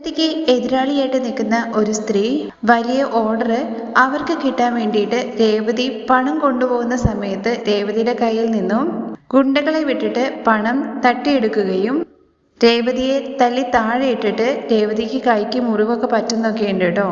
രേവതിക്ക് എതിരാളിയായിട്ട് നിൽക്കുന്ന ഒരു സ്ത്രീ വലിയ ഓർഡർ അവർക്ക് കിട്ടാൻ വേണ്ടിയിട്ട് രേവതി പണം കൊണ്ടുപോകുന്ന സമയത്ത് രേവതിയുടെ കയ്യിൽ നിന്നും ഗുണ്ടകളെ വിട്ടിട്ട് പണം തട്ടിയെടുക്കുകയും രേവതിയെ തല്ലി താഴെ ഇട്ടിട്ട് രേവതിക്ക് കൈക്ക് മുറിവൊക്കെ പറ്റുന്നൊക്കെ ഉണ്ട് കേട്ടോ.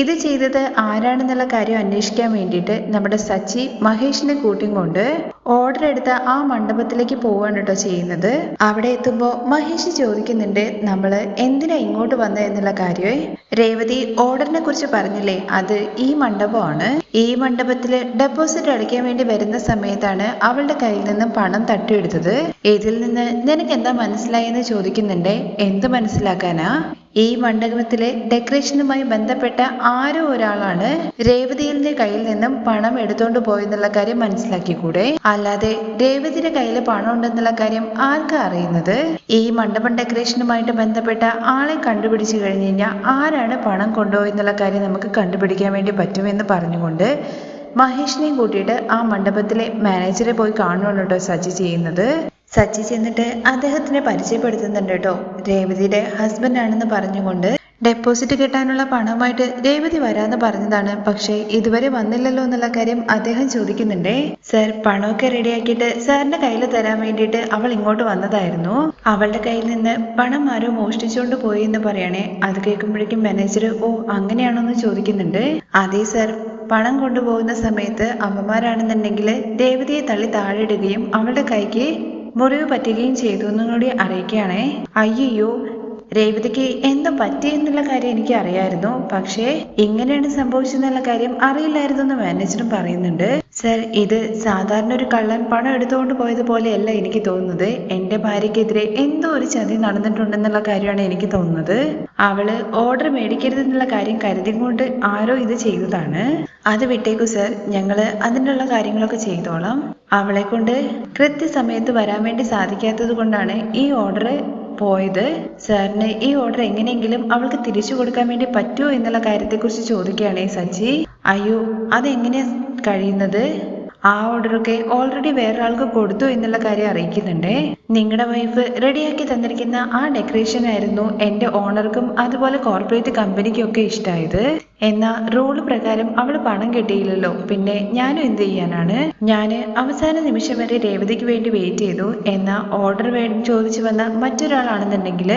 ഇത് ചെയ്തത് ആരാണെന്നുള്ള കാര്യം അന്വേഷിക്കാൻ വേണ്ടിയിട്ട് നമ്മുടെ സച്ചി മഹേഷിനെ കൂട്ടിയും കൊണ്ട് ഓർഡർ എടുത്ത ആ മണ്ഡപത്തിലേക്ക് പോവാണ് കേട്ടോ ചെയ്യുന്നത്. അവിടെ എത്തുമ്പോൾ മഹേഷ് ചോദിക്കുന്നുണ്ട് നമ്മൾ എന്തിനാ ഇങ്ങോട്ട് വന്നത് എന്നുള്ള കാര്യമേ. രേവതി ഓർഡറിനെ കുറിച്ച് പറഞ്ഞില്ലേ അത് ഈ മണ്ഡപമാണ്. ഈ മണ്ഡപത്തിൽ ഡെപ്പോസിറ്റ് അടയ്ക്കാൻ വേണ്ടി വരുന്ന സമയത്താണ് അവളുടെ കയ്യിൽ നിന്നും പണം തട്ടിയെടുത്തത്. ഇതിൽ നിന്ന് നിനക്ക് എന്താ മനസ്സിലായെന്ന് ചോദിക്കുന്നുണ്ട്? എന്ത് മനസ്സിലാക്കാനാ? ഈ മണ്ഡപത്തിലെ ഡെക്കറേഷനുമായി ബന്ധപ്പെട്ട ആരോ ഒരാളാണ് രേവതിയുടെ കയ്യിൽ നിന്നും പണം എടുത്തോണ്ട് പോയെന്നുള്ള കാര്യം മനസ്സിലാക്കി കൂടെ അല്ലാതെ രേവതിയുടെ കയ്യിൽ പണം ഉണ്ടെന്നുള്ള കാര്യം ആർക്കാ അറിയുന്നത്? ഈ മണ്ഡപം ഡെക്കറേഷനുമായിട്ട് ബന്ധപ്പെട്ട ആളെ കണ്ടുപിടിച്ചു കഴിഞ്ഞു കഴിഞ്ഞാൽ ആരാണ് പണം കൊണ്ടുപോയെന്നുള്ള കാര്യം നമുക്ക് കണ്ടുപിടിക്കാൻ വേണ്ടി പറ്റുമെന്ന് പറഞ്ഞുകൊണ്ട് മഹേഷിനെയും കൂട്ടിയിട്ട് ആ മണ്ഡപത്തിലെ മാനേജറെ പോയി കാണുകയാണ് കേട്ടോ സജി ചെയ്യുന്നത്. സച്ചി ചെന്നിട്ട് അദ്ദേഹത്തിനെ പരിചയപ്പെടുത്തുന്നുണ്ട് കേട്ടോ. രേവതിയുടെ ഹസ്ബൻഡ് ആണെന്ന് പറഞ്ഞുകൊണ്ട് ഡെപ്പോസിറ്റ് കിട്ടാനുള്ള പണവുമായിട്ട് രേവതി വരാന്ന് പറഞ്ഞതാണ്. പക്ഷേ ഇതുവരെ വന്നില്ലല്ലോ എന്നുള്ള കാര്യം അദ്ദേഹം ചോദിക്കുന്നുണ്ടേ. സർ പണമൊക്കെ റെഡിയാക്കിയിട്ട് സാറിന്റെ കയ്യിൽ തരാൻ വേണ്ടിയിട്ട് അവൾ ഇങ്ങോട്ട് വന്നതായിരുന്നു. അവളുടെ കയ്യിൽ നിന്ന് പണം ആരോ മോഷ്ടിച്ചുകൊണ്ട് പോയി എന്ന് പറയണേ അത് കേൾക്കുമ്പോഴേക്കും മാനേജർ ഓ അങ്ങനെയാണോ എന്ന് ചോദിക്കുന്നുണ്ട്. അതേ സർ. പണം കൊണ്ടുപോകുന്ന സമയത്ത് അമ്മമാരാണെന്നുണ്ടെങ്കിൽ രേവതിയെ തള്ളി താഴെയിടുകയും അവളുടെ കൈക്ക് മുറിവ് പറ്റുകയും ചെയ്തു എന്നും കൂടി അറിയിക്കുകയാണേ. അയ്യോ രേവതിക്ക് എന്ത് പറ്റി എന്നുള്ള കാര്യം എനിക്ക് അറിയായിരുന്നു പക്ഷേ ഇങ്ങനെയാണ് സംഭവിച്ചെന്നുള്ള കാര്യം അറിയില്ലായിരുന്നു എന്ന് മാനേജറും പറയുന്നുണ്ട്. സർ ഇത് സാധാരണ ഒരു കള്ളൻ പണം എടുത്തുകൊണ്ട് പോയതുപോലെയല്ല എനിക്ക് തോന്നുന്നത്. എന്റെ ഭാര്യയ്ക്കെതിരെ എന്തോ ഒരു ചതി നടന്നിട്ടുണ്ടെന്നുള്ള കാര്യമാണ് എനിക്ക് തോന്നുന്നത്. അവൾ ഓർഡർ മേടിക്കരുതെന്നുള്ള കാര്യം കരുതിക്കൊണ്ട് ആരോ ഇത് ചെയ്തതാണ്. അത് വിട്ടേക്കു സർ. ഞങ്ങൾ അതിനുള്ള കാര്യങ്ങളൊക്കെ ചെയ്തോളാം. അവളെ കൊണ്ട് കൃത്യസമയത്ത് വരാൻ വേണ്ടി സാധിക്കാത്തത് കൊണ്ടാണ് ഈ ഓർഡർ പോയത്? സാറിന് ഈ ഓർഡർ എങ്ങനെയെങ്കിലും അവൾക്ക് തിരിച്ചു കൊടുക്കാൻ വേണ്ടി പറ്റുമോ എന്നുള്ള കാര്യത്തെക്കുറിച്ച് ചോദിക്കുകയാണേ സച്ചി അയ്യോ അതെങ്ങനെയാ കഴിയുന്നത്? ആ ഓർഡറൊക്കെ ഓൾറെഡി വേറൊരാൾക്ക് കൊടുത്തു എന്നുള്ള കാര്യം അറിയിക്കുന്നുണ്ടേ. നിങ്ങളുടെ വൈഫ് റെഡിയാക്കി തന്നിരിക്കുന്ന ആ ഡെക്കറേഷൻ ആയിരുന്നു എന്റെ ഓണർക്കും അതുപോലെ കോർപ്പറേറ്റ് കമ്പനിക്കും ഒക്കെ ഇഷ്ടമായത് എന്നാൽ റൂൾ പ്രകാരം അവൾ പണം കിട്ടിയില്ലല്ലോ. പിന്നെ ഞാനും എന്ത് ചെയ്യാനാണ്? ഞാൻ അവസാന നിമിഷം വരെ രേവതിക്ക് വേണ്ടി വെയിറ്റ് ചെയ്തു എന്നാ ഓർഡർ ചോദിച്ചു വന്ന മറ്റൊരാളാണെന്നുണ്ടെങ്കിൽ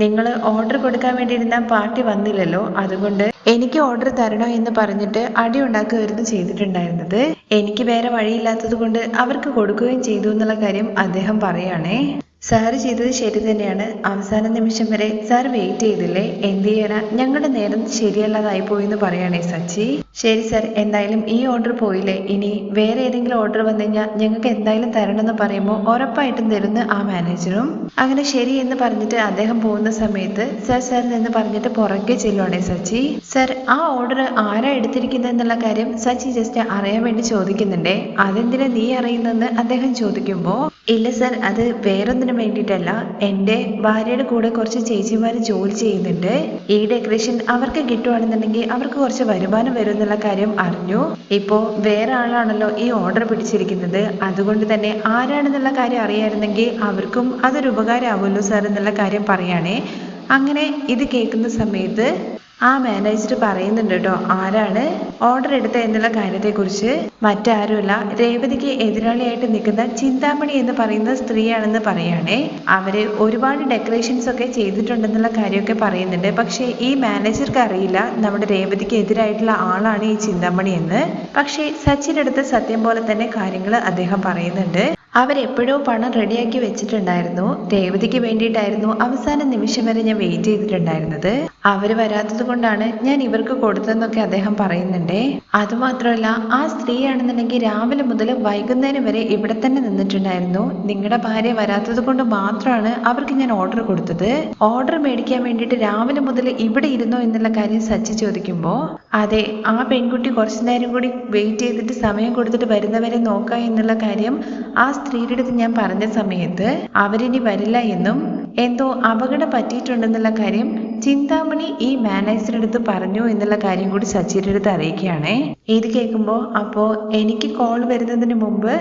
നിങ്ങൾ ഓർഡർ കൊടുക്കാൻ വേണ്ടിയിരുന്ന പാർട്ടി വന്നില്ലല്ലോ. അതുകൊണ്ട് എനിക്ക് ഓർഡർ തരണോ എന്ന് പറഞ്ഞിട്ട് അടി ഉണ്ടാക്കുകയായിരുന്നു ചെയ്തിട്ടുണ്ടായിരുന്നത്. എനിക്ക് വേറെ വഴിയില്ലാത്തത് കൊണ്ട് അവർക്ക് കൊടുക്കുകയും ചെയ്തു എന്നുള്ള കാര്യം അദ്ദേഹം പറയുകയാണേ സാറ് ചെയ്തത് ശരി തന്നെയാണ്. അവസാന നിമിഷം വരെ സാർ വെയിറ്റ് ചെയ്തില്ലേ? എന്ത് ചെയ്യാനാ? ഞങ്ങളുടെ നേരം ശരിയല്ലാതായി പോയി എന്ന് പറയണേ സച്ചി. ശരി സർ എന്തായാലും ഈ ഓർഡർ പോയില്ലേ. ഇനി വേറെ ഏതെങ്കിലും ഓർഡർ വന്നു കഴിഞ്ഞാൽ ഞങ്ങൾക്ക് എന്തായാലും തരണമെന്ന് പറയുമ്പോൾ ഉറപ്പായിട്ടും തരുന്നു ആ മാനേജറും അങ്ങനെ ശരി എന്ന് പറഞ്ഞിട്ട് അദ്ദേഹം പോകുന്ന സമയത്ത് സർ സർ എന്ന് പറഞ്ഞിട്ട് പുറകെ ചെല്ലുവാണേ സച്ചി. സർ ആ ഓർഡർ ആരാ എടുത്തിരിക്കുന്നത് എന്നുള്ള കാര്യം സച്ചി ജസ്റ്റ് അറിയാൻ വേണ്ടി ചോദിക്കുന്നുണ്ടേ. അതെന്തിനാ നീ അറിയുന്നതെന്ന് അദ്ദേഹം ചോദിക്കുമ്പോൾ ഇല്ല സർ അത് വേറൊന്നിനും വേണ്ടിയിട്ടല്ല. എന്റെ ഭാര്യയുടെ കൂടെ കുറച്ച് ചേച്ചിമാർ ജോലി ചെയ്യുന്നുണ്ട്. ഈ ഡെക്കറേഷൻ അവർക്ക് കിട്ടുവാണെന്നുണ്ടെങ്കിൽ അവർക്ക് കുറച്ച് വരുമാനം വരും എന്നുള്ള കാര്യം അറിഞ്ഞു. ഇപ്പോൾ വേറെ ആളാണല്ലോ ഈ ഓർഡർ പിടിച്ചിരിക്കുന്നത്. അതുകൊണ്ട് തന്നെ ആരാണെന്നുള്ള കാര്യം അറിയായിരുന്നെങ്കിൽ അവർക്കും അതൊരു ഉപകാരമാവുമല്ലോ സാർ എന്നുള്ള കാര്യം പറയുകയാണേ. അങ്ങനെ ഇത് കേൾക്കുന്ന സമയത്ത് ആ മാനേജർ പറയുന്നുണ്ട് കേട്ടോ ആരാണ്? ഓർഡർ എടുത്ത എന്നുള്ള കാര്യത്തെക്കുറിച്ച്. മറ്റാരുമല്ല രേവതിക്ക് എതിരാളിയായിട്ട് നിൽക്കുന്ന ചിന്താമണി എന്ന് പറയുന്ന സ്ത്രീയാണെന്ന് പറയുകയാണേ. അവർ ഒരുപാട് ഡെക്കറേഷൻസ് ഒക്കെ ചെയ്തിട്ടുണ്ടെന്നുള്ള കാര്യമൊക്കെ പറയുന്നുണ്ട്. പക്ഷേ ഈ മാനേജർക്ക് അറിയില്ല നമ്മുടെ രേവതിക്ക് എതിരായിട്ടുള്ള ആളാണ് ഈ ചിന്താമണി എന്ന്. പക്ഷേ സച്ചിൻ എടുത്ത സത്യം പോലെ തന്നെ കാര്യങ്ങൾ അദ്ദേഹം പറയുന്നുണ്ട്. അവരെപ്പോഴോ പണം റെഡിയാക്കി വെച്ചിട്ടുണ്ടായിരുന്നു. രേവതിക്ക് വേണ്ടിയിട്ടായിരുന്നു അവസാന നിമിഷം വരെ ഞാൻ വെയിറ്റ് ചെയ്തിട്ടുണ്ടായിരുന്നത്. അവർ വരാത്തത് കൊണ്ടാണ് ഞാൻ ഇവർക്ക് കൊടുത്തതെന്നൊക്കെ അദ്ദേഹം പറയുന്നുണ്ടേ. അതുമാത്രമല്ല ആ സ്ത്രീയാണെന്നുണ്ടെങ്കിൽ രാവിലെ മുതൽ വൈകുന്നേരം വരെ ഇവിടെ തന്നെ നിന്നിട്ടുണ്ടായിരുന്നു. നിങ്ങളുടെ ഭാര്യ വരാത്തത് കൊണ്ട് മാത്രമാണ് അവർക്ക് ഞാൻ ഓർഡർ കൊടുത്തത്. ഓർഡർ മേടിക്കാൻ വേണ്ടിയിട്ട് രാവിലെ മുതൽ ഇവിടെ ഇരുന്നോ എന്നുള്ള കാര്യം സച്ചി ചോദിക്കുമ്പോൾ അതെ ആ പെൺകുട്ടി കുറച്ചു നേരം കൂടി വെയിറ്റ് ചെയ്തിട്ട് സമയം കൊടുത്തിട്ട് വരുന്നവരെ നോക്കാം എന്നുള്ള കാര്യം ആ സ്ത്രീയുടെ അടുത്ത് ഞാൻ പറഞ്ഞ സമയത്ത് അവരിനി വരില്ല എന്നും എന്തോ അപകടം പറ്റിയിട്ടുണ്ടെന്നുള്ള കാര്യം ചിന്താമണി ഈ മാനേജറുടെ അടുത്ത് പറഞ്ഞു എന്നുള്ള കാര്യം കൂടി സച്ചിയുടെ അടുത്ത് അറിയിക്കുകയാണേ. ഇത് കേൾക്കുമ്പോൾ അപ്പോൾ എനിക്ക് കോൾ വരുന്നതിന് മുമ്പ്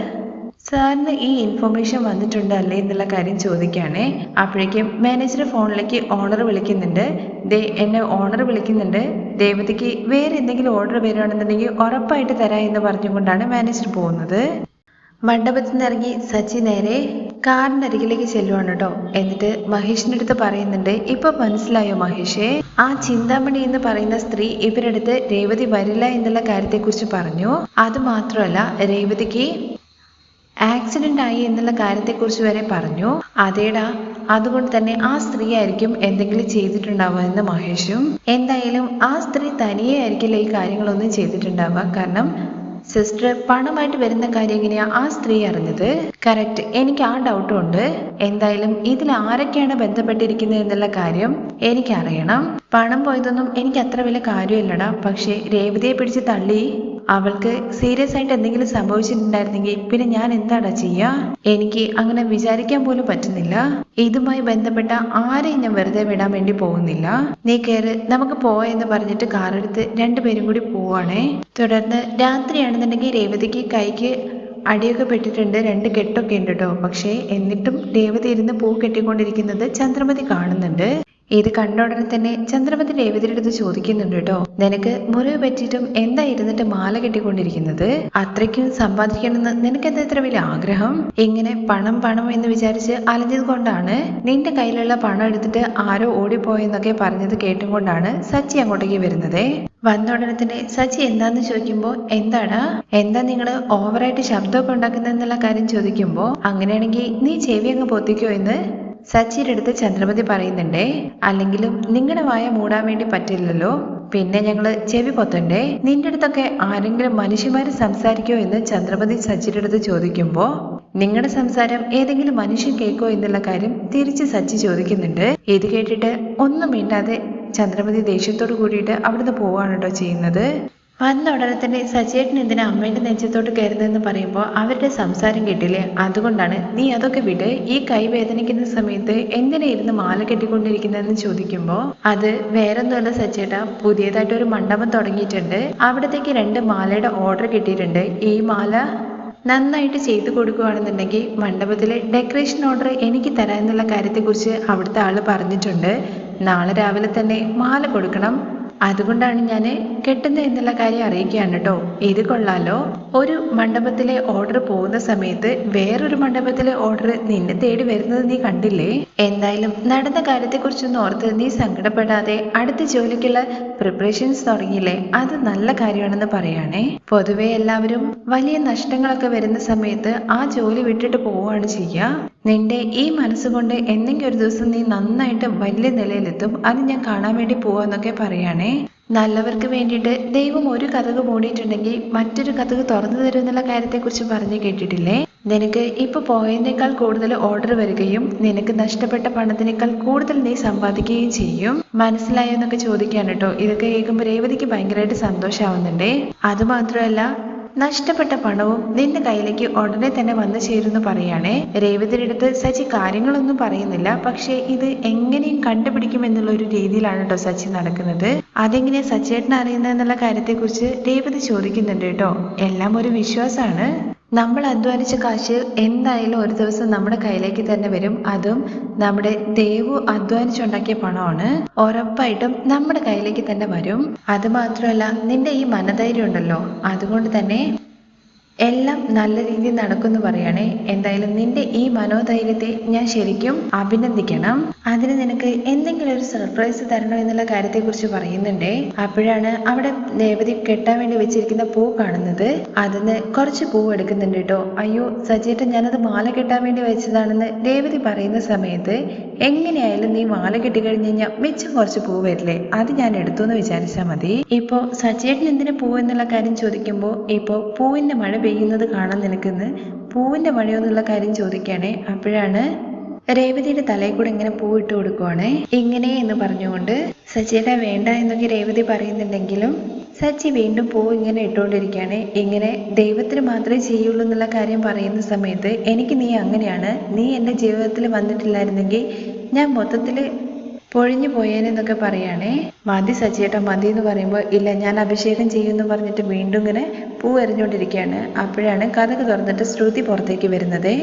സാറിന് ഈ ഇൻഫർമേഷൻ വന്നിട്ടുണ്ട് അല്ലേ എന്നുള്ള കാര്യം ചോദിക്കുകയാണേ. അപ്പോഴേക്കും മാനേജർ ഫോണിലേക്ക് ഓണർ വിളിക്കുന്നുണ്ട്. ദേ എന്നെ ഓണർ വിളിക്കുന്നുണ്ട്. ദേവതയ്ക്ക് വേറെ എന്തെങ്കിലും ഓർഡർ വരികയാണെന്നുണ്ടെങ്കിൽ ഉറപ്പായിട്ട് തരാം എന്ന് പറഞ്ഞുകൊണ്ടാണ് മാനേജർ പോകുന്നത്. മണ്ഡപത്തിൽ നിന്ന് ഇറങ്ങി സച്ചി നേരെ കാറിന്റെ അരികിലേക്ക് ചെല്ലുവാണ് കേട്ടോ എന്നിട്ട് മഹേഷിന്റെ അടുത്ത് പറയുന്നുണ്ട് ഇപ്പൊ മനസ്സിലായോ മഹേഷേ? ആ ചിന്താമണി എന്ന് പറയുന്ന സ്ത്രീ ഇവരടുത്ത് രേവതി വരില്ല എന്നുള്ള കാര്യത്തെക്കുറിച്ച് പറഞ്ഞു. അത് മാത്രമല്ല രേവതിക്ക് ആക്സിഡന്റ് ആയി എന്നുള്ള കാര്യത്തെക്കുറിച്ച് വരെ പറഞ്ഞു. അതേടാ അതുകൊണ്ട് തന്നെ ആ സ്ത്രീ ആയിരിക്കും എന്തെങ്കിലും ചെയ്തിട്ടുണ്ടാവുക എന്ന് മഹേഷും. എന്തായാലും ആ സ്ത്രീ തനിയെ ആയിരിക്കില്ല ഈ കാര്യങ്ങളൊന്നും ചെയ്തിട്ടുണ്ടാവുക. കാരണം സിസ്റ്റർ പണമായിട്ട് വരുന്ന കാര്യം എങ്ങനെയാ? ആ സ്ത്രീ അറിഞ്ഞത്? കറക്റ്റ് എനിക്ക് ആ ഡൗട്ടും ഉണ്ട്. എന്തായാലും ഇതിൽ ആരൊക്കെയാണ് ബന്ധപ്പെട്ടിരിക്കുന്നത് എന്നുള്ള കാര്യം എനിക്കറിയണം. പണം പോയതൊന്നും എനിക്ക് അത്ര വലിയ കാര്യമില്ലടാ. പക്ഷേ രേവതിയെ പിടിച്ച് തള്ളി. അവൾക്ക് സീരിയസ് ആയിട്ട് എന്തെങ്കിലും സംഭവിച്ചിട്ടുണ്ടായിരുന്നെങ്കിൽ പിന്നെ ഞാൻ എന്താടാ ചെയ്യാ? എനിക്ക് അങ്ങനെ വിചാരിക്കാൻ പോലും പറ്റുന്നില്ല. ഇതുമായി ബന്ധപ്പെട്ട ആരെയും ഞാൻ വെറുതെ വിടാൻ വേണ്ടി പോകുന്നില്ല. നീ കയറ് നമുക്ക് പോയെന്ന് പറഞ്ഞിട്ട് കാറെടുത്ത് രണ്ടുപേരും കൂടി പോവാണേ തുടർന്ന് രാത്രിയാണെന്നുണ്ടെങ്കിൽ രേവതിക്ക് കൈക്ക് അടിയൊക്കെ പെട്ടിട്ടുണ്ട് രണ്ട് കെട്ടൊക്കെ ഉണ്ട് കേട്ടോ പക്ഷേ എന്നിട്ടും രേവതി ഇരുന്ന് പൂ കെട്ടിക്കൊണ്ടിരിക്കുന്നത് ചന്ദ്രമതി കാണുന്നുണ്ട്. ഇത് കണ്ട ഉടനെ തന്നെ ചന്ദ്രമതി രേവതിയുടെ അടുത്ത് ചോദിക്കുന്നുണ്ട് കേട്ടോ. നിനക്ക് മുറിവ് പറ്റിയിട്ടും എന്താ ഇരുന്നിട്ട് മാല കെട്ടിക്കൊണ്ടിരിക്കുന്നത്? അത്രയ്ക്കും സമ്പാദിക്കണമെന്ന് നിനക്ക് എന്താ ഇത്ര വലിയ ആഗ്രഹം? ഇങ്ങനെ പണം പണം എന്ന് വിചാരിച്ച് അലഞ്ഞത് കൊണ്ടാണ് നിന്റെ കയ്യിലുള്ള പണം എടുത്തിട്ട് ആരോ ഓടിപ്പോയെന്നൊക്കെ പറഞ്ഞത് കേട്ടും കൊണ്ടാണ് സച്ചി അങ്ങോട്ടേക്ക് വരുന്നത്. വന്ന ഉടനെ തന്നെ സച്ചി എന്താന്ന് ചോദിക്കുമ്പോ എന്താടാ എന്താ നിങ്ങൾ ഓവറായിട്ട് ശബ്ദമൊക്കെ ഉണ്ടാക്കുന്നതെന്നുള്ള കാര്യം ചോദിക്കുമ്പോ അങ്ങനെയാണെങ്കിൽ നീ ചെവി അങ്ങ് പൊത്തിക്കോ എന്ന്? സച്ചിയുടെ അടുത്ത് ചന്ദ്രമതി പറയുന്നുണ്ടേ അല്ലെങ്കിലും നിങ്ങളുടെ വായ മൂടാൻ വേണ്ടി പറ്റില്ലല്ലോ. പിന്നെ ഞങ്ങൾ ചെവി പൊത്തണ്ടേ? നിന്റെ അടുത്തൊക്കെ ആരെങ്കിലും മനുഷ്യന്മാര് സംസാരിക്കോ എന്ന് ചന്ദ്രമതി സച്ചിയുടെ അടുത്ത് ചോദിക്കുമ്പോ നിങ്ങളുടെ സംസാരം ഏതെങ്കിലും മനുഷ്യൻ കേൾക്കോ എന്നുള്ള കാര്യം തിരിച്ച് സച്ചി ചോദിക്കുന്നുണ്ട്. ഇത് കേട്ടിട്ട് ഒന്നും മിണ്ടാതെ ചന്ദ്രമതി ദേഷ്യത്തോട് കൂടിയിട്ട് അവിടുന്ന് പോവാണ് കേട്ടോ ചെയ്യുന്നത്. വന്ന ഉടനെ തന്നെ സജേട്ടൻ എന്തിനാ അമ്മേന്റെ നെഞ്ചത്തോട്ട് കയറുന്നതെന്ന് പറയുമ്പോൾ അവരുടെ സംസാരം കേട്ടില്ലേ? അതുകൊണ്ടാണ് നീ അതൊക്കെ വിട്. ഈ കൈ വേദനിക്കുന്ന സമയത്ത് എന്തിനാ ഇരുന്ന് മാല കെട്ടിക്കൊണ്ടിരിക്കുന്നതെന്ന് ചോദിക്കുമ്പോൾ അത് വേറൊന്നുമല്ല സജേട്ട പുതിയതായിട്ട് ഒരു മണ്ഡപം തുടങ്ങിയിട്ടുണ്ട്. അവിടത്തേക്ക് രണ്ട് മാലയുടെ ഓർഡർ കിട്ടിയിട്ടുണ്ട്. ഈ മാല നന്നായിട്ട് ചെയ്തു കൊടുക്കുകയാണെന്നുണ്ടെങ്കിൽ മണ്ഡപത്തിലെ ഡെക്കറേഷൻ ഓർഡർ എനിക്ക് തരാമെന്നുള്ള കാര്യത്തെക്കുറിച്ച് അവിടുത്തെ ആൾ പറഞ്ഞിട്ടുണ്ട്. നാളെ രാവിലെ തന്നെ മാല കൊടുക്കണം. അതുകൊണ്ടാണ് ഞാൻ കെട്ടുന്നത് എന്നുള്ള കാര്യം അറിയിക്കുകയാണ് കേട്ടോ. ഇത് കൊള്ളാലോ. ഒരു മണ്ഡപത്തിലെ ഓർഡർ പോകുന്ന സമയത്ത് വേറൊരു മണ്ഡപത്തിലെ ഓർഡർ നിന്നെ തേടി വരുന്നത് നീ കണ്ടില്ലേ? എന്തായാലും നടന്ന കാര്യത്തെക്കുറിച്ചൊന്നും ഓർത്ത് നീ സങ്കടപ്പെടാതെ അടുത്ത ജോലിക്കുള്ള പ്രിപ്പറേഷൻസ് തുടങ്ങിയില്ലേ? അത് നല്ല കാര്യമാണെന്ന് പറയാണേ. പൊതുവെ എല്ലാവരും വലിയ നഷ്ടങ്ങളൊക്കെ വരുന്ന സമയത്ത് ആ ജോലി വിട്ടിട്ട് പോവുകയാണ് ചെയ്യുക. നിന്റെ ഈ മനസ്സുകൊണ്ട് എന്തെങ്കിലും ഒരു ദിവസം നീ നന്നായിട്ട് വലിയ നിലയിലെത്തും. അത് ഞാൻ കാണാൻ വേണ്ടി പോവാന്നൊക്കെ പറയുകയാണേ നല്ലവർക്ക് വേണ്ടിയിട്ട് ദൈവം ഒരു കഥക് മൂടിയിട്ടുണ്ടെങ്കിൽ മറ്റൊരു കഥക് തുറന്നു തരും എന്നുള്ള കാര്യത്തെക്കുറിച്ച് പറഞ്ഞു കേട്ടിട്ടില്ലേ? നിനക്ക് ഇപ്പൊ പോയതിനേക്കാൾ കൂടുതൽ ഓർഡർ വരികയും നിനക്ക് നഷ്ടപ്പെട്ട പണത്തിനേക്കാൾ കൂടുതൽ നീ സമ്പാദിക്കുകയും ചെയ്യും. മനസ്സിലായോ എന്നൊക്കെ ചോദിക്കാണ് കേട്ടോ. ഇതൊക്കെ കേൾക്കുമ്പോൾ രേവതിക്ക് ഭയങ്കരമായിട്ട് സന്തോഷാവുന്നുണ്ടേ. അത് മാത്രമല്ല നഷ്ടപ്പെട്ട പണവും നിന്റെ കയ്യിലേക്ക് ഉടനെ തന്നെ വന്നു ചേരുമെന്ന് പറയുകയാണേ. രേവതിയുടെ അടുത്ത് സച്ചി കാര്യങ്ങളൊന്നും പറയുന്നില്ല. പക്ഷേ ഇത് എങ്ങനെയും കണ്ടുപിടിക്കുമെന്നുള്ള ഒരു രീതിയിലാണ് കേട്ടോ സച്ചി നടക്കുന്നത്. അതെങ്ങനെ സച്ചേട്ടൻ അറിയുന്നത് എന്നുള്ള കാര്യത്തെക്കുറിച്ച് രേവതി ചോദിക്കുന്നുണ്ട് കേട്ടോ. എല്ലാം ഒരു വിശ്വാസമാണ്. നമ്മൾ അധ്വാനിച്ച കാശ് എന്തായാലും ഒരു ദിവസം നമ്മുടെ കയ്യിലേക്ക് തന്നെ വരും. അതും നമ്മുടെ ദേവു അധ്വാനിച്ചുണ്ടാക്കിയ പണമാണ്. ഉറപ്പായിട്ടും നമ്മുടെ കയ്യിലേക്ക് തന്നെ വരും. അത് മാത്രമല്ല നിന്റെ ഈ മനധൈര്യം ഉണ്ടല്ലോ. അതുകൊണ്ട് തന്നെ എല്ലാം നല്ല രീതിയിൽ നടക്കുന്നു പറയണേ എന്തായാലും നിന്റെ ഈ മനോധൈര്യത്തെ ഞാൻ ശരിക്കും അഭിനന്ദിക്കണം. അതിന് നിനക്ക് എന്തെങ്കിലും ഒരു സർപ്രൈസ് തരണം എന്നുള്ള കാര്യത്തെക്കുറിച്ച് പറയുന്നുണ്ടേ. അപ്പോഴാണ് അവിടെ രേവതി കെട്ടാൻ വേണ്ടി വെച്ചിരിക്കുന്ന പൂ കാണുന്നത്. അതിന്ന് കുറച്ച് പൂ എടുക്കുന്നുണ്ട് കേട്ടോ. അയ്യോ സജേട്ടൻ ഞാനത് മാല കെട്ടാൻ വേണ്ടി വെച്ചതാണെന്ന് രേവതി പറയുന്ന സമയത്ത് എങ്ങനെയായാലും നീ മാല കെട്ടി കഴിഞ്ഞ് കഴിഞ്ഞാൽ മിച്ചം കുറച്ച് പൂ വരില്ലേ? അത് ഞാൻ എടുത്തു എന്ന് വിചാരിച്ചാൽ മതി. ഇപ്പോ സജീട്ടൻ എന്തിനു പൂ എന്നുള്ള കാര്യം ചോദിക്കുമ്പോൾ ഇപ്പോ പൂവിന്റെ മഴ പെയ്യുന്നത് കാണാൻ നിനക്കുന്ന്? പൂവിന്റെ മഴയെന്നുള്ള കാര്യം ചോദിക്കുകയാണേ അപ്പോഴാണ് രേവതിയുടെ തലയിൽ കൂടെ ഇങ്ങനെ പൂവിട്ട് കൊടുക്കുവാണേ. ഇങ്ങനെ എന്ന് പറഞ്ഞുകൊണ്ട് സച്ചിയുടെ വേണ്ട എന്നൊക്കെ രേവതി പറയുന്നുണ്ടെങ്കിലും സച്ചി വീണ്ടും പൂ ഇങ്ങനെ ഇട്ടുകൊണ്ടിരിക്കുകയാണ്. ഇങ്ങനെ ദൈവത്തിന് മാത്രമേ ചെയ്യുള്ളൂ എന്നുള്ള കാര്യം പറയുന്ന സമയത്ത് എനിക്ക് നീ അങ്ങനെയാണ്. നീ എന്റെ ജീവിതത്തിൽ വന്നിട്ടില്ലായിരുന്നെങ്കിൽ ഞാൻ മൊത്തത്തിൽ പൊഴിഞ്ഞു പോയേനെന്നൊക്കെ പറയാണേ. മതി സച്ചിയേട്ടാ മതി എന്ന് പറയുമ്പോൾ ഇല്ല ഞാൻ അഭിഷേകം ചെയ്യുമെന്ന് പറഞ്ഞിട്ട് വീണ്ടും ഇങ്ങനെ പൂ എറിഞ്ഞുകൊണ്ടിരിക്കുകയാണ്. അപ്പോഴാണ് കഥക് തുറന്നിട്ട് ശ്രുതി പുറത്തേക്ക് വരുന്നത്.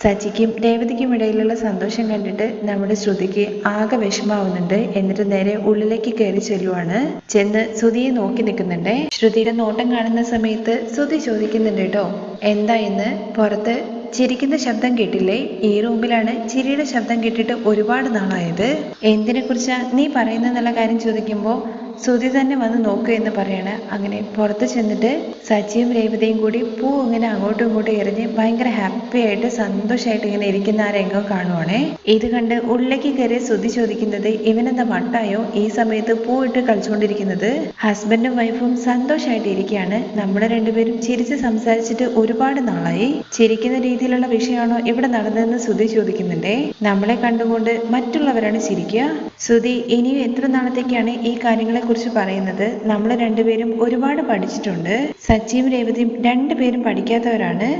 സച്ചിക്കും രേവതിക്കും ഇടയിലുള്ള സന്തോഷം കണ്ടിട്ട് നമ്മുടെ ശ്രുതിക്ക് ആകെ വിഷമാവുന്നുണ്ട്. എന്നിട്ട് നേരെ ഉള്ളിലേക്ക് കയറി ചെല്ലുവാണ്. ചെന്ന് ശ്രുതിയെ നോക്കി നിൽക്കുന്നുണ്ട്. ശ്രുതിയുടെ നോട്ടം കാണുന്ന സമയത്ത് ശ്രുതി ചോദിക്കുന്നുണ്ട് കേട്ടോ എന്താ ഇന്ന്? പുറത്ത് ചിരിക്കുന്ന ശബ്ദം കേട്ടില്ലേ? ഈ റൂമിലാണ് ചിരിയുടെ ശബ്ദം കേട്ടിട്ട് ഒരുപാട് നാളായത്. എന്തിനെ കുറിച്ചാ നീ പറയുന്നെന്നുള്ള കാര്യം ചോദിക്കുമ്പോൾ സുധി തന്നെ വന്ന് നോക്കുക എന്ന് പറയാണ്. അങ്ങനെ പുറത്ത് ചെന്നിട്ട് സച്ചിയും രേവതയും കൂടി പൂ ഇങ്ങനെ അങ്ങോട്ടും ഇങ്ങോട്ടും എറിഞ്ഞ് ഭയങ്കര ഹാപ്പി ആയിട്ട് സന്തോഷമായിട്ട് ഇങ്ങനെ ഇരിക്കുന്ന ആ രംഗം കാണുവാണേ. ഇത് കണ്ട് ഉള്ളിലേക്ക് കയറി സുതി ചോദിക്കുന്നത് ഇവനെന്താ മട്ടായോ ഈ സമയത്ത് പൂ ഇട്ട് കളിച്ചുകൊണ്ടിരിക്കുന്നത് ഹസ്ബൻഡും വൈഫും സന്തോഷമായിട്ട് ഇരിക്കുകയാണ് നമ്മുടെ രണ്ടുപേരും ചിരിച്ച് സംസാരിച്ചിട്ട് ഒരുപാട് നാളായി. ചിരിക്കുന്ന രീതിയിലുള്ള വിഷയമാണോ ഇവിടെ നടന്നതെന്ന് സുതി ചോദിക്കുന്നുണ്ടേ. നമ്മളെ കണ്ടുകൊണ്ട് മറ്റുള്ളവരാണ് ചിരിക്കുക. സുതി ഇനിയും എത്ര നാളത്തേക്കാണ് ഈ കാര്യങ്ങളെ കുറിച്ച് പറയുന്നത് നമ്മൾ രണ്ടുപേരും ഒരുപാട് പഠിച്ചിട്ടുണ്ട്. സച്ചിയും രേവതിയും രണ്ടുപേരും പഠിക്കാത്തവരാണ്.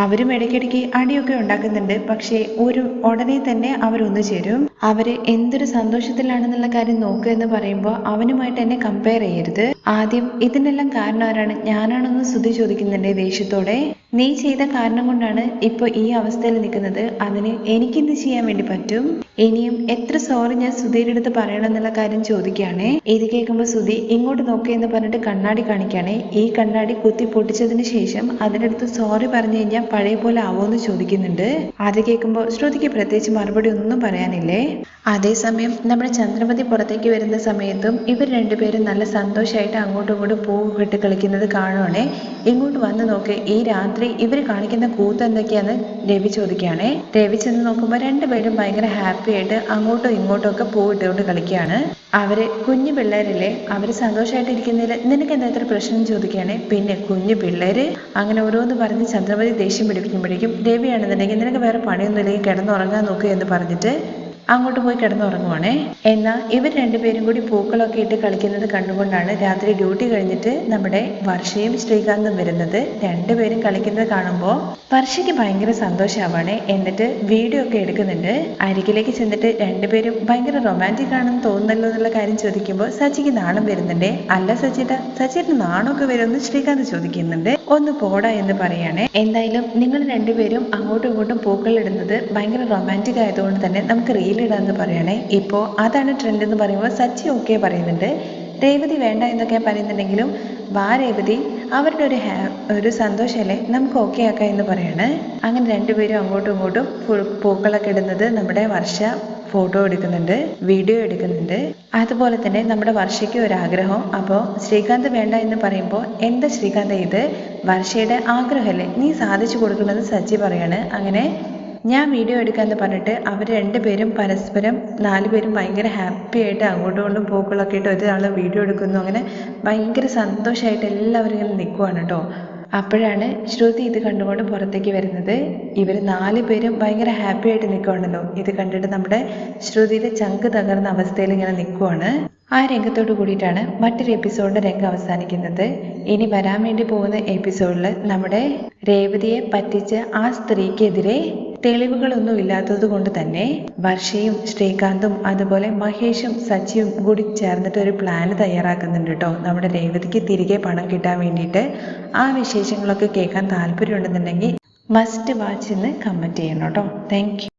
അവരും ഇടയ്ക്കിടയ്ക്ക് അടിയൊക്കെ ഉണ്ടാക്കുന്നുണ്ട്. പക്ഷേ ഒരു ഉടനെ തന്നെ അവരൊന്നു ചേരും. അവർ എന്തൊരു സന്തോഷത്തിലാണെന്നുള്ള കാര്യം നോക്കുക എന്ന് പറയുമ്പോൾ അവനുമായിട്ട് എന്നെ കമ്പയർ ചെയ്യരുത്. ആദ്യം ഇതിനെല്ലാം കാരണം ആരാണ് ഞാനാണെന്ന് സ്തുതി ചോദിക്കുന്നുണ്ട് ദേഷ്യത്തോടെ. നീ ചെയ്ത കാരണം കൊണ്ടാണ് ഇപ്പൊ ഈ അവസ്ഥയിൽ നിൽക്കുന്നത്. അതിന് എനിക്കിന്ന് ചെയ്യാൻ വേണ്ടി പറ്റും. ഇനിയും എത്ര സോറി ഞാൻ സുധീരുടെ അടുത്ത് പറയണം എന്നുള്ള കാര്യം ചോദിക്കുകയാണേ. ഇത് കേൾക്കുമ്പോൾ സുധി ഇങ്ങോട്ട് നോക്കേ എന്ന് പറഞ്ഞിട്ട് കണ്ണാടി കാണിക്കുകയാണേ. ഈ കണ്ണാടി കുത്തി പൊട്ടിച്ചതിന് ശേഷം അതിനടുത്ത് സോറി പറഞ്ഞു കഴിഞ്ഞാൽ പഴയ പോലെ ആവോന്ന് ചോദിക്കുന്നുണ്ട്. അത് കേൾക്കുമ്പോൾ ശ്രുതിക്ക് പ്രത്യേകിച്ച് മറുപടി ഒന്നും പറയാനില്ലേ? അതേസമയം നമ്മുടെ ചന്ദ്രപതി പുറത്തേക്ക് വരുന്ന സമയത്തും ഇവർ രണ്ടുപേരും നല്ല സന്തോഷമായിട്ട് അങ്ങോട്ടും ഇങ്ങോട്ടും പൂ കെട്ടി കളിക്കുന്നത് കാണുവാണേ. ഇങ്ങോട്ട് വന്ന് നോക്ക് ഈ രാത്രി ഇവർ കാണിക്കുന്ന കൂത്ത് എന്തൊക്കെയാന്ന് രവി ചോദിക്കുകയാണേ. രവി ചെന്ന് നോക്കുമ്പോൾ രണ്ടുപേരും ഭയങ്കര ഹാപ്പി ആയിട്ട് അങ്ങോട്ടും ഇങ്ങോട്ടും ഒക്കെ പൂ ഇട്ടുകൊണ്ട് കളിക്കുകയാണ്. അവർ കുഞ്ഞു പിള്ളേരല്ലേ അവർ സന്തോഷമായിട്ട് ഇരിക്കുന്നതിൽ നിനക്ക് എന്താ ഇത്ര പ്രശ്നം ചോദിക്കുകയാണേ? പിന്നെ കുഞ്ഞു പിള്ളേര് അങ്ങനെ ഓരോന്ന് പറഞ്ഞ് ചന്ദ്രമതി ദേഷ്യം പിടിപ്പിക്കുമ്പോഴേക്കും രവിയാണെന്നുണ്ടെങ്കിൽ നിനക്ക് വേറെ പണിയൊന്നുമില്ലെങ്കിൽ കിടന്നുറങ്ങാൻ നോക്കുക എന്ന് പറഞ്ഞിട്ട് അങ്ങോട്ട് പോയി കിടന്നുറങ്ങുവാണേ. എന്നാൽ ഇവർ രണ്ടുപേരും കൂടി പൂക്കളൊക്കെ ഇട്ട് കളിക്കുന്നത് കണ്ടുകൊണ്ടാണ് രാത്രി ഡ്യൂട്ടി കഴിഞ്ഞിട്ട് നമ്മുടെ വർഷയും ശ്രീകാന്തും വരുന്നത്. രണ്ടുപേരും കളിക്കുന്നത് കാണുമ്പോൾ വർഷയ്ക്ക് ഭയങ്കര സന്തോഷമാവാണേ എന്നിട്ട് വീഡിയോ ഒക്കെ എടുക്കുന്നുണ്ട്. അരികിലേക്ക് ചെന്നിട്ട് രണ്ടുപേരും ഭയങ്കര റൊമാന്റിക് ആണെന്ന് തോന്നുന്നല്ലോ എന്നുള്ള കാര്യം ചോദിക്കുമ്പോൾ സച്ചിക്ക് നാണം വരുന്നുണ്ട്. അല്ല സച്ചിട്ട സച്ചിട്ട് നാണമൊക്കെ വരുമെന്ന് ശ്രീകാന്ത് ചോദിക്കുന്നുണ്ട്. ഒന്ന് പോടാ എന്ന് പറയാണ്. എന്തായാലും നിങ്ങൾ രണ്ടുപേരും അങ്ങോട്ടും ഇങ്ങോട്ടും പൂക്കളിടുന്നത് ഭയങ്കര റൊമാന്റിക് ആയതുകൊണ്ട് തന്നെ നമുക്ക് റീൽ ഇടാന്ന് പറയണേ. ഇപ്പോൾ അതാണ് ട്രെൻഡ് എന്ന് പറയുമ്പോൾ സച്ചി ഓക്കെ പറയുന്നുണ്ട്. രേവതി വേണ്ട എന്നൊക്കെ പറയുന്നുണ്ടെങ്കിലും വാ രേവതി അവരുടെ ഒരു ഹാ ഒരു സന്തോഷമല്ലേ നമുക്ക് ഓക്കെ ആക്കാം എന്ന് പറയാണ്. അങ്ങനെ രണ്ടുപേരും അങ്ങോട്ടും ഇങ്ങോട്ടും പൂക്കളൊക്കെ ഇടുന്നത് നമ്മുടെ വർഷ ഫോട്ടോ എടുക്കുന്നുണ്ട് വീഡിയോ എടുക്കുന്നുണ്ട്. അതുപോലെ തന്നെ നമ്മുടെ വർഷയ്ക്ക് ഒരു ആഗ്രഹം. അപ്പോൾ ശ്രീകാന്ത് വേണ്ട എന്ന് പറയുമ്പോൾ എന്താ ശ്രീകാന്ത് ഇത്? വർഷയുടെ ആഗ്രഹമല്ലേ? നീ സാധിച്ചു കൊടുക്കണമെന്ന് സച്ചി പറയാണ്. അങ്ങനെ ഞാൻ വീഡിയോ എടുക്കാമെന്ന് പറഞ്ഞിട്ട് അവർ രണ്ടുപേരും പരസ്പരം നാലുപേരും ഭയങ്കര ഹാപ്പി ആയിട്ട് അങ്ങോട്ടും ഇങ്ങോട്ടും പൂക്കളൊക്കെ ഇട്ട് ഒരാൾ വീഡിയോ എടുക്കുന്നു. അങ്ങനെ ഭയങ്കര സന്തോഷമായിട്ട് എല്ലാവരും ഇങ്ങനെ നിൽക്കുവാണ് കേട്ടോ അപ്പോഴാണ് ശ്രുതി ഇത് കണ്ടുകൊണ്ട് പുറത്തേക്ക് വരുന്നത്. ഇവർ നാല് പേരും ഭയങ്കര ഹാപ്പി ആയിട്ട് നിൽക്കുവാണല്ലോ ഇത് കണ്ടിട്ട് നമ്മുടെ ശ്രുതിയുടെ ചങ്ക് തകർന്ന അവസ്ഥയിൽ ഇങ്ങനെ നിൽക്കുവാണ് ആ രംഗത്തോട് കൂടിയിട്ടാണ് മറ്റൊരു എപ്പിസോഡിന്റെ രംഗം അവസാനിക്കുന്നത്. ഇനി വരാൻ വേണ്ടി പോകുന്ന എപ്പിസോഡിൽ നമ്മുടെ രേവതിയെ പറ്റിച്ച് ആ സ്ത്രീക്കെതിരെ തെളിവുകളൊന്നും ഇല്ലാത്തത് കൊണ്ട് തന്നെ വർഷയും ശ്രീകാന്തും അതുപോലെ മഹേഷും സച്ചിയും കൂടി ചേർന്നിട്ട് ഒരു പ്ലാൻ തയ്യാറാക്കുന്നുണ്ട് കേട്ടോ നമ്മുടെ രേവതിക്ക് തിരികെ പണം കിട്ടാൻ വേണ്ടിയിട്ട് ആ വിശേഷങ്ങളൊക്കെ കേൾക്കാൻ താല്പര്യമുണ്ടെന്നുണ്ടെങ്കിൽ മസ്റ്റ് വാച്ച് എന്ന് കമന്റ് ചെയ്യണം കേട്ടോ താങ്ക്